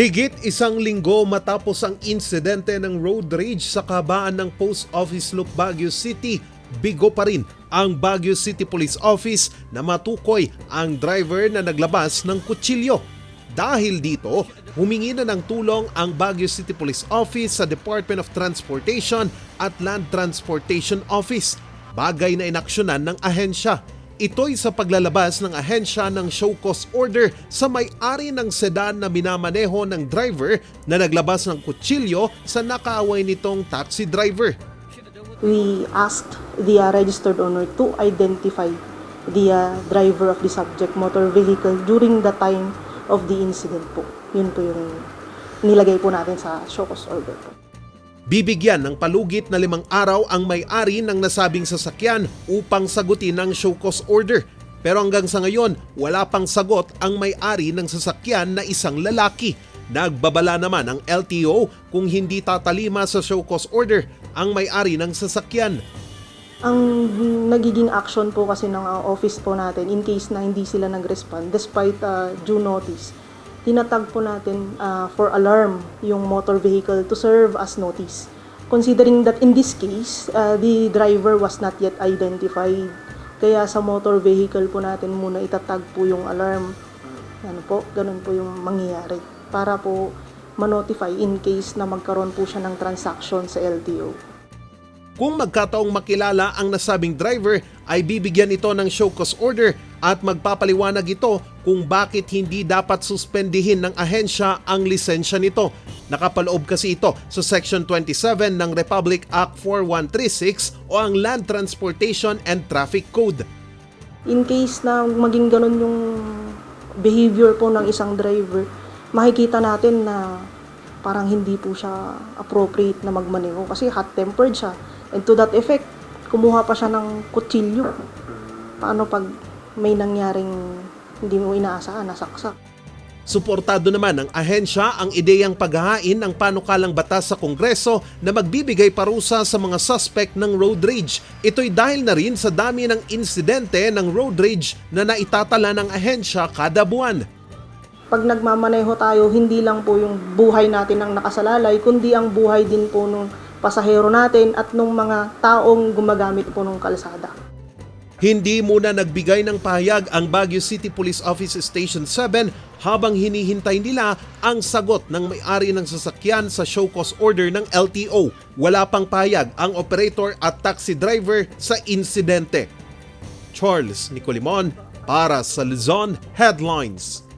Higit isang linggo matapos ang insidente ng road rage sa kabaan ng Post Office Loop Baguio City, bigo pa rin ang Baguio City Police Office na matukoy ang driver na naglabas ng kutsilyo. Dahil dito, humingi na ng tulong ang Baguio City Police Office sa Department of Transportation at Land Transportation Office, bagay na inaksyonan ng ahensya. Ito'y sa paglalabas ng ahensya ng show cause order sa may-ari ng sedan na minamaneho ng driver na naglabas ng kutsilyo sa nakaaway nitong taxi driver. we asked the uh, registered owner to identify the uh, driver of the subject motor vehicle during the time of the incident po. Yun po yung nilagay po natin sa show cause order po. Bibigyan ng palugit na limang araw ang may-ari ng nasabing sasakyan upang sagutin ang show cause order. Pero hanggang sa ngayon, wala pang sagot ang may-ari ng sasakyan na isang lalaki. Nagbabala naman ang LTO kung hindi tatalima sa show cause order ang may-ari ng sasakyan. Ang nagiging action po kasi ng uh, office po natin in case na hindi sila nag-respond despite uh, due notice, tinatag po natin uh, for alarm yung motor vehicle to serve as notice. Considering that in this case, uh, the driver was not yet identified. Kaya sa motor vehicle po natin muna itatag po yung alarm. Ano po, ganun po yung mangyayari. Para po ma-notify in case na magkaroon po siya ng transaction sa LTO. Kung magkataong makilala ang nasabing driver ay bibigyan ito ng show cause order at magpapaliwanag ito kung bakit hindi dapat suspendihin ng ahensya ang lisensya nito. Nakapaloob kasi ito sa Section 27 ng Republic Act 4136 o ang Land Transportation and Traffic Code. In case na maging ganun yung behavior po ng isang driver, makikita natin na parang hindi po siya appropriate na magmaneho kasi hot-tempered siya. And to that effect, kumuha pa siya ng kutsilyo. Paano pag may nangyaring hindi mo inaasahan, nasaksak? Suportado naman ng ahensya ang ideyang paghahain ng panukalang batas sa Kongreso na magbibigay parusa sa mga suspect ng road rage. Ito'y dahil na rin sa dami ng insidente ng road rage na naitatala ng ahensya kada buwan. Pag nagmamaneho tayo, hindi lang po yung buhay natin ang nakasalalay, kundi ang buhay din po ng pasahero natin at ng mga taong gumagamit po ng kalsada. Hindi muna nagbigay ng pahayag ang Baguio City Police Office Station 7 habang hinihintay nila ang sagot ng may-ari ng sasakyan sa show cause order ng LTO. Wala pang pahayag ang operator at taxi driver sa insidente. Charles Nicolimon para sa Luzon Headlines.